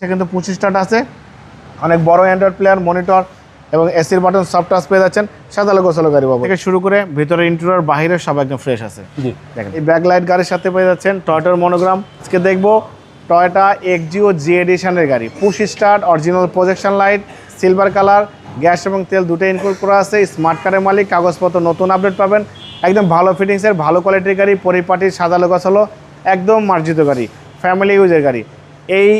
সে কিন্তু পঁচিশ টাট আছে। অনেক বড় অ্যান্ড্রয়েড প্লেয়ার মনিটর এবং এসির বাটন সফট টাচ পেয়ে যাচ্ছেন। সাদা সাদালো গোসালো গাড়ি বাবু থেকে শুরু করে ভিতরে ইন্টেরিয়র বাহিরে সব একদম ফ্রেশ আছে। দেখেন। এই ব্যাক লাইট গাড়ির সাথে পেয়ে যাচ্ছেন টয়টার মনোগ্রাম আজকে দেখব টয়টা এক্সজিও জি এডিশনের গাড়ি। Push start original projection light silver colour gas এবং তেল দুটো ইনক্লুড করা আছে। স্মার্ট কার্ডের মালিক কাগজপত্র নতুন আপডেট পাবেন। একদম ভালো ফিটিংসের ভালো কোয়ালিটির গাড়ি পরিপাটির সাদালো গছালো একদম মার্জিত গাড়ি। ফ্যামিলি ইউজের গাড়ি। এই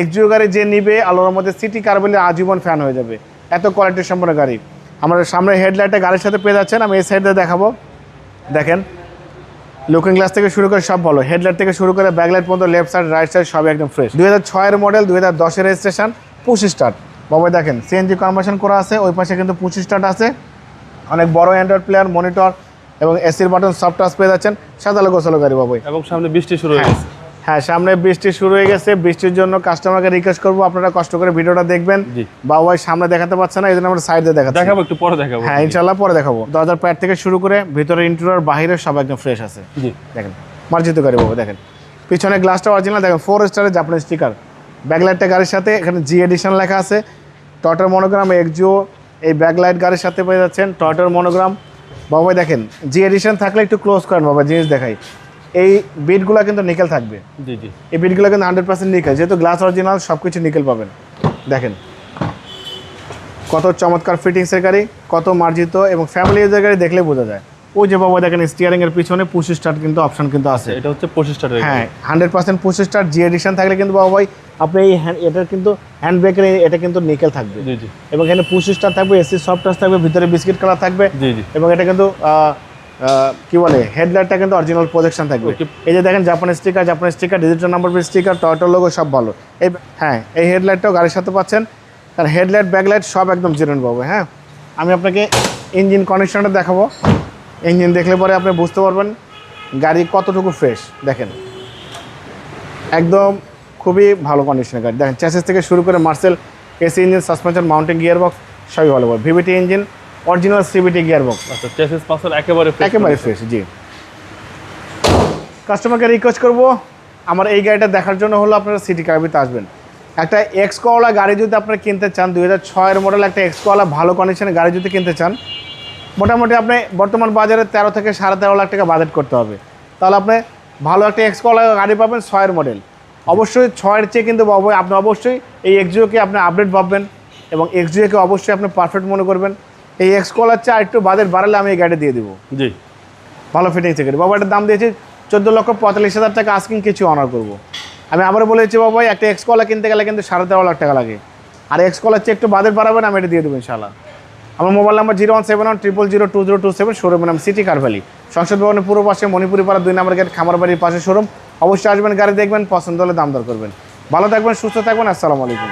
এক্সজিও গাড়ি যে নিবে আলোর মধ্যে সিটি কার বলে আজীবন ফ্যান হয়ে যাবে। এত কোয়ালিটির সম্পন্ন গাড়ি। আমাদের সামনে হেডলাইটে গাড়ির সাথে পেয়ে যাচ্ছেন আমি এই সাইডে দেখাবো। দেখেন লুকিং গ্লাস থেকে শুরু করে সব ভালো। হেডলাইট থেকে শুরু করে ব্যাকলাইট পর্যন্ত লেফট সাইড রাইট সাইড সব একদম ফ্রেশ দুই হাজার ছয়ের মডেল দুই হাজার দশের রেজিস্ট্রেশন পুশ স্টার্ট বাবা দেখেন সিএনজি কনভার্সন করা আছে ওই পাশে কিন্তু পুশ স্টার্ট আছে। অনেক বড় অ্যান্ড্রয়েড প্লেয়ার মনিটর এবং এসির বাটন সফট টাচ পেয়ে যাচ্ছেন। সাদালো গোসালো গাড়ি বাবুই। এবং সামনে বৃষ্টি শুরু হয়ে। গেছে। হ্যাঁ সামনে বৃষ্টি শুরু হয়ে গেছে। বৃষ্টির জন্য কাস্টমারকে রিকোয়েস্ট করব। আপনারা কষ্ট করে ভিডিওটা দেখবেন। জি। বাবা ভাই সামনে দেখাতে পারছে না এই জন্য আমরা সাইডে দেখাচ্ছি। দেখাবো একটু পরে দেখাবো। হ্যাঁ ইনশাল্লাহ পরে দেখাবো। দরজার প্যাড থেকে শুরু করে ভিতরে ইন্টেরিয়র বাহিরে সব একদম ফ্রেশ আছে। জি। দেখেন মার্জিত গাড়ি বাবু দেখেন। পিছনে গ্লাসটা অরিজিনাল দেখেন ফোর স্টারের জাপানিজ স্টিকার ব্যাকলাইটটা গাড়ির সাথে এখানে জি এডিশন লেখা আছে। টটার মনোগ্রাম এক্সিও এই ব্যাকলাইট গাড়ির সাথে পেয়ে যাচ্ছেন। টটার মনোগ্রাম বাবা দেখেন জি এডিশন থাকলে একটু ক্লোজ করেন বাবা জিনিস দেখাই। এই বিটগুলো কিন্তু নিকেল থাকবে। জি জি। এই বিটগুলো কিন্তু হান্ড্রেড পার্সেন্ট নিকেল যেহেতু গ্লাস অরিজিনাল সব কিছু নিকেল পাবেন। দেখেন। কত চমৎকার ফিটিংসের গাড়ি কত মার্জিত এবং ফ্যামিলি ইউজের গাড়ি দেখলে বোঝা যায়। ওই যে বাবা দেখেন স্টিয়ারিং এর পিছনে পুশ স্টার্ট কিন্তু অপশন কিন্তু আছে। এটা হচ্ছে পঁচিশটা হ্যাঁ hundred percent push start G edition থাকলে কিন্তু বাবা ভাই আপনি এই হ্যান্ড এটার কিন্তু হ্যান্ড ব্রেকের এটা কিন্তু নিকেল থাকবে। জি জি। এবং এখানে পুশ স্টার থাকবে এসি সফট টাচ থাকবে ভিতরে বিস্কিট কালার থাকবে জি জি। এবং এটা কিন্তু কি বলে? হেডলাইটটা কিন্তু অরিজিনাল প্রজেকশন থাকবে। এই যে দেখেন Japan sticker Japan sticker digital number plate sticker টয়টার logo সব ভালো। এই হ্যাঁ এই হেডলাইটটাও গাড়ির সাথে পাচ্ছেন। তার হেডলাইট ব্যাকলাইট সব একদম জিরন পাবো হ্যাঁ? আমি আপনাকে ইঞ্জিন কন্ডিশনটা দেখাবো। ইঞ্জিন দেখলে পরে আপনি বুঝতে পারবেন গাড়ি কতটুকু ফ্রেশ দেখেন। একদম খুবই ভালো কন্ডিশনের গাড়ি। দেখেন চ্যাসেস থেকে শুরু করে Marcel AC engine suspension mountain gear box সবই ভালো ভালো VVT engine original CVT gear box আচ্ছা চেসিস পাসের একেবারে fresh একেবারে। ফ্রেশ জি। কাস্টমারকে রিকোয়েস্ট করব। আমার এই গাড়িটা দেখার জন্য হলো আপনারা সিটি কারবিতে আসবেন। একটা এক্স কওয়ালা গাড়ি যদি আপনারা কিনতে চান দুই হাজার ছয়ের মডেল একটা এক্স কওয়ালা ভালো কন্ডিশনের গাড়ি যদি কিনতে চান মোটামুটি আপনি বর্তমান বাজারে তেরো থেকে সাড়ে তেরো লাখ টাকা বাজেট করতে হবে। তাহলে আপনি ভালো একটা এক্স কওয়ালা গাড়ি পাবেন ছয়ের মডেল অবশ্যই ছয়ের চেয়ে কিন্তু আপনি অবশ্যই এই এক্সজিওকে আপনি আপডেট ভাববেন এবং এক্সজিওকে অবশ্যই আপনি পারফেক্ট মনে করবেন। এই এক্স কলার চেয়ে একটু বাজেট বাড়ালে আমি এই গাড়ি দিয়ে দেবো। জি। ভালো ফিটিংসের গাড়ি বাবা এটার দাম দিয়েছি চোদ্দ লক্ষ পঁয়তাল্লিশ হাজার টাকা আজকিং কিছু অনার করব। আমি আবারও বলেছি বাবা একটা এক্স কলা কিনতে গেলে কিন্তু সাড়ে তেরো লাখ টাকা লাগে। আর এক্স কলার চেয়ে একটু বাজেট বাড়াবেন আমি এটা দিয়ে দেবো ইনশাল্লাহ আমার mobile number zero one seven one triple zero two zero two seven শোরুমের নাম সিটি কারভ্যালি সংসদ ভবনের পূর্ব পাশে মণিপুরি পাড়া দুই নম্বর গেট খামারবাড়ির পাশে শোরুম অবশ্যই আসবেন গাড়ি দেখবেন পছন্দ হলে দাম দর করবেন। ভালো থাকবেন সুস্থ থাকবেন আসসালামু আলাইকুম।